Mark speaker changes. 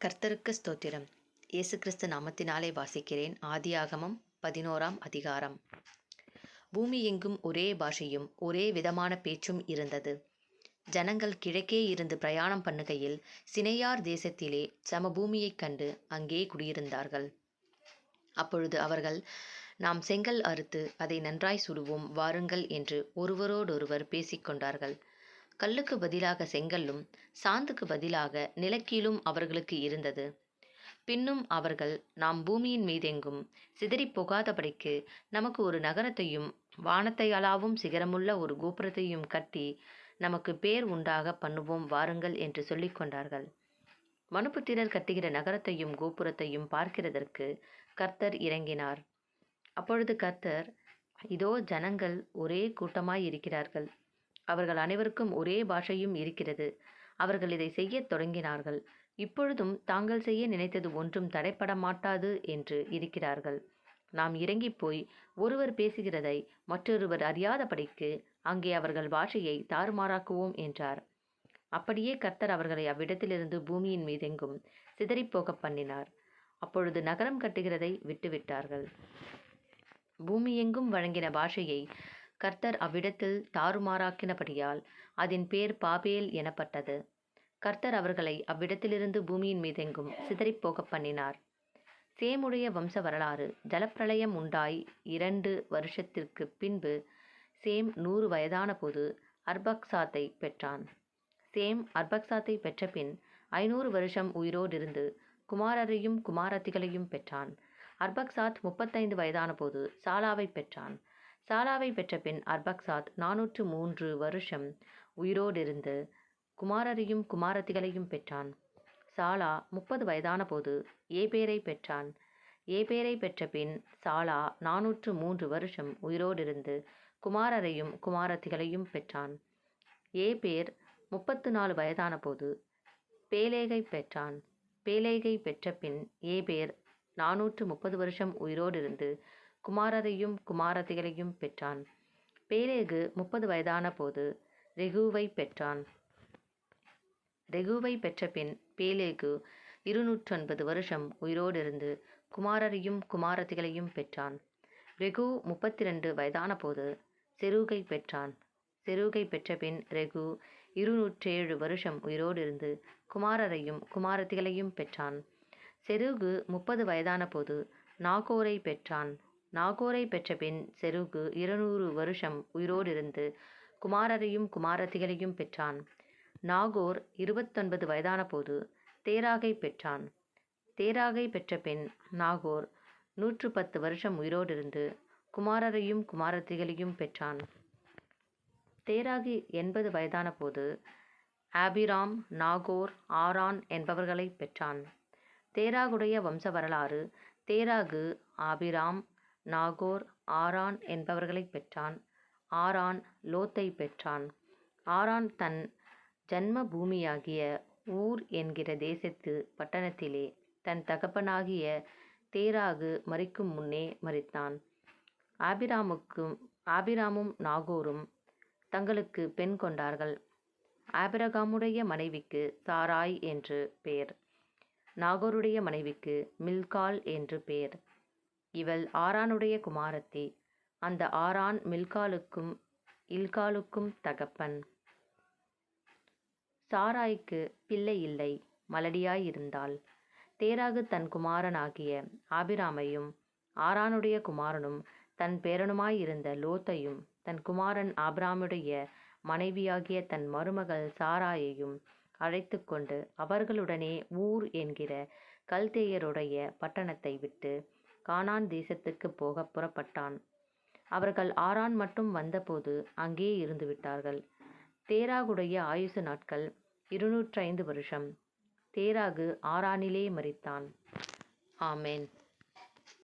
Speaker 1: கர்த்தருக்கு ஸ்தோத்திரம். இயேசு கிறிஸ்து நாமத்தினாலே வாசிக்கிறேன். ஆதியாகமம் பதினோராம் அதிகாரம். பூமி எங்கும் ஒரே பாஷையும் ஒரே விதமான பேச்சும் இருந்தது. ஜனங்கள் கிழக்கே இருந்து பிரயாணம் பண்ணுகையில் சினையார் தேசத்திலே சமபூமியைக் கண்டு அங்கே குடியிருந்தார்கள். அப்பொழுது அவர்கள் நாம் செங்கல் அறுத்து அதை நன்றாய் சுடுவோம் வாருங்கள் என்று ஒருவரோடொருவர் பேசிக்கொண்டார்கள். கல்லுக்கு பதிலாக செங்கல்லும் சாந்துக்கு பதிலாக நிலக்கீலும் அவர்களுக்கு இருந்தது. பின்னும் அவர்கள் நாம் பூமியின் மீதெங்கும் சிதறிப் போகாதபடிக்கு நமக்கு ஒரு நகரத்தையும் வானத்தை அளாவும் சிகரமுள்ள ஒரு கோபுரத்தையும் கட்டி நமக்கு பேர் உண்டாக பண்ணுவோம் வாருங்கள் என்று சொல்லிக் கொண்டார்கள். மனுபுத்திரர் கட்டுகிற நகரத்தையும் கோபுரத்தையும் பார்க்கிறதற்கு கர்த்தர் இறங்கினார். அப்பொழுது கர்த்தர் இதோ ஜனங்கள் ஒரே கூட்டமாய் இருக்கிறார்கள். அவர்கள் அனைவருக்கும் ஒரே பாஷையும் இருக்கிறது. அவர்கள் இதை செய்யத் தொடங்கினார்கள். இப்பொழுதும் தாங்கள் செய்ய நினைத்தது ஒன்றும் தடைப்பட மாட்டாது என்று இருக்கிறார்கள். நாம் இறங்கிப் போய் ஒருவர் பேசுகிறதை மற்றொருவர் அறியாதபடிக்கு அங்கே அவர்கள் பாஷையை தாறுமாறாக்குவோம் என்றார். அப்படியே கர்த்தர் அவர்களை அவ்விடத்திலிருந்து பூமியின் மீதெங்கும் சிதறிப்போக பண்ணினார். அப்பொழுது நகரம் கட்டுகிறதை விட்டுவிட்டார்கள். பூமியெங்கும் வழங்கின பாஷையை கர்த்தர் அவ்விடத்தில் தாறுமாறாக்கினபடியால் அதன் பேர் பாபேல் எனப்பட்டது. கர்த்தர் அவர்களை அவ்விடத்திலிருந்து பூமியின் மீதெங்கும் சிதறிப்போக பண்ணினார் சேமுடைய வம்ச வரலாறு ஜலப்பிரளயம் உண்டாய் இரண்டு வருஷத்திற்கு பின்பு சேம் நூறு வயதான போது அர்பக்சாத்தை பெற்றான். சேம் அர்பக்சாத்தை பெற்ற பின் ஐநூறு வருஷம் உயிரோடிருந்து குமாரரையும் குமாரத்திகளையும் பெற்றான். அர்பக்சாத் முப்பத்தைந்து வயதான போது சாலாவை பெற்றான். சாலாவை பெற்ற பின் அர்பக்சாத் நானூற்று மூன்று வருஷம் உயிரோடிருந்து குமாரரையும் குமாரத்திகளையும் பெற்றான். சாலா முப்பது வயதான போது ஏபேரை பெற்றான். ஏபேரை பெற்ற பின் சாலா நானூற்று மூன்று வருஷம் உயிரோடிருந்து குமாரரையும் குமாரத்திகளையும் பெற்றான். ஏபேர் முப்பத்து நாலு வயதான போது பேலேகை பெற்றான். பேலேகை பெற்ற பின் ஏபேர் நானூற்று முப்பது வருஷம் உயிரோடிருந்து குமாரரையும் குமாரத்திகளையும் பெற்றான். பேலேகு முப்பது வயதான போது ரெகுவை பெற்றான். ரெகுவை பெற்ற பின் பேலேகு இருநூற்றொன்பது வருஷம் உயிரோடிருந்து குமாரரையும் குமாரத்திகளையும் பெற்றான். ரெகு முப்பத்தி ரெண்டு வயதான போது செருகை பெற்றான். செருகை பெற்ற பின் ரெகு இருநூற்றேழு வருஷம் உயிரோடிருந்து குமாரரையும் குமாரத்திகளையும் பெற்றான். செருகு முப்பது வயதான போது நாகோரை பெற்றான். நாகோரை பெற்ற பின் செருகு இருநூறு வருஷம் உயிரோடிருந்து குமாரரையும் குமாரத்திகளையும் பெற்றான். நாகோர் இருபத்தொன்பது வயதான போது தேராகை பெற்றான். தேராகை பெற்ற பின் நாகோர் நூற்று பத்து வருஷம் உயிரோடிருந்து குமாரரையும் குமாரத்திகளையும் பெற்றான். தேராகி எண்பது வயதான போது ஆபிராம் நாகோர் ஆரான் என்பவர்களை பெற்றான். தேராகுடைய வம்ச வரலாறு தேராகு ஆபிராம் நாகோர் ஆரான் என்பவர்களை பெற்றான். ஆரான் லோத்தை பெற்றான். ஆரான் தன் ஜன்ம பூமியாகிய ஊர் என்கிற தேசத்து பட்டணத்திலே தன் தகப்பனாகிய தேராகு மறிக்கும் முன்னே மறித்தான் ஆபிராமுக்கும் ஆபிராமும் நாகோரும் தங்களுக்கு பெண் கொண்டார்கள். ஆபிரகாமுடைய மனைவிக்கு சாராய் என்று பெயர். நாகோருடைய மனைவிக்கு மில்கால் என்று பெயர். இவள் ஆரானுடைய குமாரத்தி. அந்த ஆரான் மில்காலுக்கும் இல்காலுக்கும் தகப்பன். சாராய்க்கு பிள்ளை இல்லை மலடியாயிருந்தாள் தேராகு தன் குமாரனாகிய ஆபிராமையும் ஆரானுடைய குமாரனும் தன் பேரனுமாயிருந்த லோத்தையும் தன் குமாரன் ஆபிராமுடைய மனைவியாகிய தன் மருமகள் சாராயையும் அழைத்து கொண்டு அவர்களுடனே ஊர் என்கிற கல்தேயருடைய பட்டணத்தை விட்டு கானான் தேசத்துக்கு போக புறப்பட்டான். அவர்கள் ஆரான் மட்டும் வந்தபோது அங்கே இருந்து விட்டார்கள். தேராகுடைய ஆயுசு நாட்கள் இருநூற்றைந்து வருஷம். தேராகு ஆரானிலே மறித்தான் ஆமேன்.